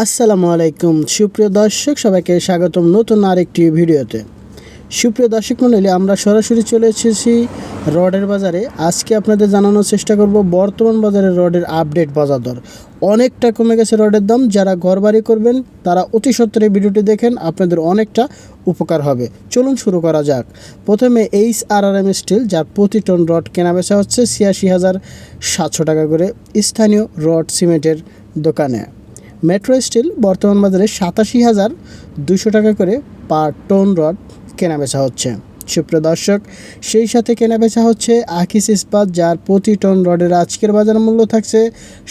আসসালামু আলাইকুম। সুপ্রিয় দর্শক, সবাইকে স্বাগতম নতুন আরেকটি ভিডিওতে। সুপ্রিয় দর্শক মণ্ডলী আমরা সরাসরি চলে এসেছি রডের বাজারে। আজকে আপনাদের জানানোর চেষ্টা করব, বর্তমান বাজারে রডের আপডেট বাজার দর। অনেকটা কমে গেছে রডের দাম। যারা ঘরবাড়ি করবেন, তারা অতি সত্তর ভিডিওটি দেখেন, আপনাদের অনেকটা উপকার হবে। চলুন শুরু করা যাক। প্রথমে H R R M steel, যার প্রতি টন রড কেনা বেচা হচ্ছে ছিয়াশি হাজার সাতশো টাকা করে স্থানীয় রড সিমেন্টের দোকানে। মেট্রো স্টিল বর্তমান বাজারে সাতাশি হাজার দুশো টাকা করে পার টন রড কেনা বেচা হচ্ছে। সুপ্রিয় দর্শক, সেই সাথে কেনা বেচা হচ্ছে আকিস ইস্পাত যার প্রতি টন রডের আজকের বাজার মূল্য থাকছে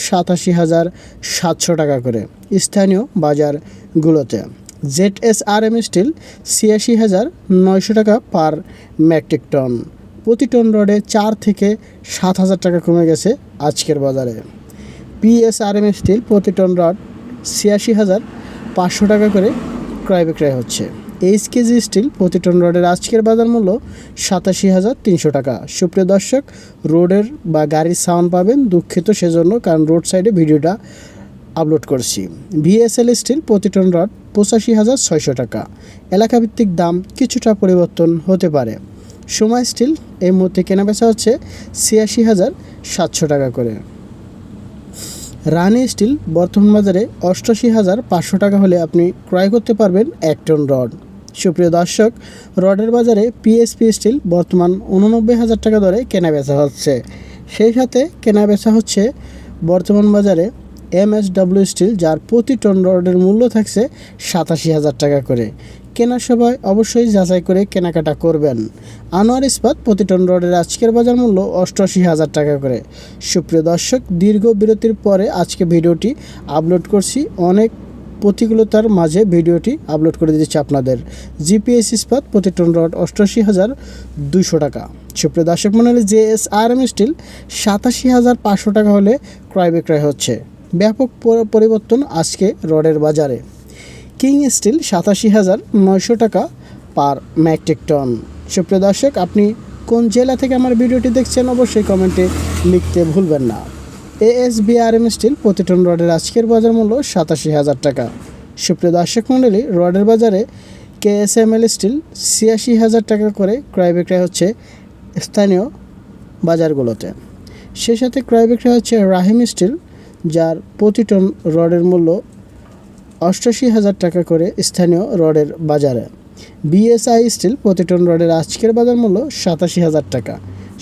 সাতাশি হাজার সাতশো টাকা করে স্থানীয় বাজারগুলোতে। Z S R M steel ছিয়াশি হাজার নয়শো টাকা পার মেট্রিক টন প্রতি টন রডে চার থেকে সাত হাজার টাকা কমে গেছে আজকের বাজারে। পিএসআরএম স্টিল প্রতি টন রড ছিয়াশি হাজার পাঁচশো টাকা করে ক্রয় বিক্রয় হচ্ছে। এইচ কেজি স্টিল প্রতি টন রডের আজকের বাজার মূল্য সাতাশি হাজার তিনশো টাকা। সুপ্রিয় দর্শক, রোডের বা গাড়ির সাউন্ড পাবেন, দুঃখিত সেজন্য কারণ রোড সাইডে ভিডিওটা আপলোড করছি। ভিএসএল স্টিল প্রতি টন রড পঁচাশি হাজার ছয়শো টাকা। এলাকাভিত্তিক দাম কিছুটা পরিবর্তন হতে পারে। সময় স্টিল এই মুহূর্তে কেনাবেচা হচ্ছে ছিয়াশি হাজার সাতশো টাকা করে। রানি স্টিল বর্তমান বাজারে অষ্টাশি হাজার পাঁচশো টাকা হলে আপনি ক্রয় করতে পারবেন এক টন রড। সুপ্রিয় দর্শক, রডের বাজারে পিএসপি স্টিল বর্তমান উননব্বই হাজার টাকা দরে কেনা বেচা হচ্ছে। সেই সাথে কেনা বেচা হচ্ছে বর্তমান বাজারে এমএসডব্লিউ স্টিল, যার প্রতি টন রডের মূল্য থাকছে সাতাশি হাজার টাকা করে। কেনার সময় অবশ্যই যাচাই করে কেনাকাটা করবেন। আনোয়ার ইস্পাত প্রতি টন রডের আজকের বাজার মূল্য অষ্টআশি হাজার টাকা করে। সুপ্রিয় দর্শক, দীর্ঘ বিরতির পরে আজকে ভিডিওটি আপলোড করছি। অনেক প্রতিকূলতার মাঝে ভিডিওটি আপলোড করে দিচ্ছি আপনাদের। জিপিএস ইস্পাত প্রতি টন রড অষ্টআশি হাজার দুশো টাকা। সুপ্রিয় দর্শক মনে J S R M steel সাতাশি হাজার পাঁচশো টাকা হলে ক্রয় বিক্রয় হচ্ছে। ব্যাপক পরিবর্তন আজকে রডের বাজারে। কিং স্টিল সাতাশি হাজার নয়শো টাকা পার ম্যাট্রিক টন সুপ্রিয় দর্শক, আপনি কোন জেলা থেকে আমার ভিডিওটি দেখছেন অবশ্যই কমেন্টে লিখতে ভুলবেন না। এএসবিআরএম স্টিল প্রতি টন রডের আজকের বাজার মূল্য সাতাশি হাজার টাকা। সুপ্রিয় দর্শক মণ্ডলী রডের বাজারে কেএসএমএল স্টিল ছিয়াশি হাজার টাকা করে ক্রয় বিক্রয় হচ্ছে স্থানীয় বাজারগুলোতে। সেই সাথে ক্রয় বিক্রয় হচ্ছে রাহিম স্টিল যার প্রতি টন রডের মূল্য অষ্টাশি হাজার টাকা করে স্থানীয় রডের বাজারে। বিএসআই স্টিল প্রতি টন রডের আজকের বাজার মূল্য সাতাশি হাজার টাকা।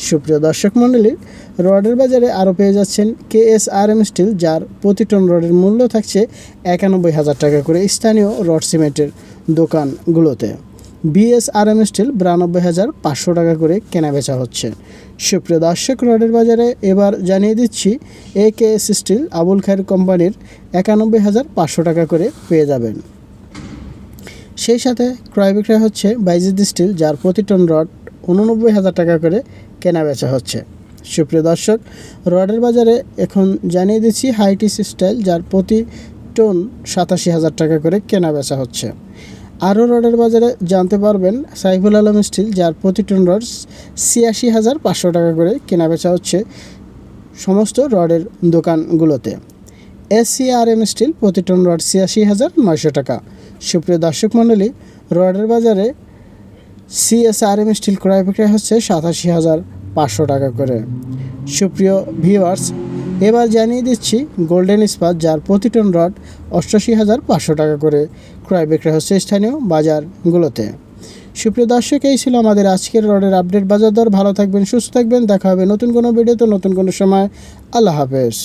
সুপ্রিয় দর্শক মণ্ডলীর রডের বাজারে আরও পেয়ে যাচ্ছেন K S R M steel, যার প্রতি টন রডের মূল্য থাকছে একানব্বই হাজার টাকা করে স্থানীয় রড সিমেন্টের দোকানগুলোতে। বিএসআরএম স্টিল বিরানব্বই হাজার পাঁচশো টাকা করে কেনা বেচা হচ্ছে। সুপ্রিয় দর্শক, রডের বাজারে এবার জানিয়ে দিচ্ছি A K S steel Abul Khair কোম্পানির একানব্বই হাজার পাঁচশো টাকা করে পেয়ে যাবেন। সেই সাথে ক্রয় বিক্রয় হচ্ছে বাইজিদ স্টিল, যার প্রতি টন রড উননব্বই হাজার টাকা করে কেনা বেচা হচ্ছে। সুপ্রিয় দর্শক, রডের বাজারে এখন জানিয়ে দিচ্ছি, হাইটিস স্টাইল, যার প্রতি টন সাতাশি হাজার টাকা করে কেনা বেচা হচ্ছে। আরও রডের বাজারে জানতে পারবেন সাইফুল আলম স্টিল, যার প্রতি টন রড ছিয়াশি হাজার পাঁচশো টাকা করে কেনা বেচা হচ্ছে সমস্ত রডের দোকানগুলোতে। এসসিআরএম স্টিল প্রতি টন রড ছিয়াশি হাজার নয়শো টাকা। সুপ্রিয় দর্শক মণ্ডলী, রডের বাজারে সিএসআরএম স্টিল ক্রয় বিক্রয় হচ্ছে সাতাশি হাজার পাঁচশো টাকা করে। সুপ্রিয় ভিউয়ার্স এবার জানিয়ে দিচ্ছি গোল্ডেন ইস্পাত যার প্রতি টন রড অষ্টাশি হাজার পাঁচশো টাকা করে ক্রয় বিক্রয় হচ্ছে স্থানীয় বাজারগুলোতে। সুপ্রিয় দর্শক, এই ছিল আমাদের আজকের রডের আপডেট। বাজার দর ভালো থাকবেন, সুস্থ থাকবেন। দেখা হবে নতুন কোনো ভিডিওতে নতুন কোনো সময়। আল্লাহ হাফেজ।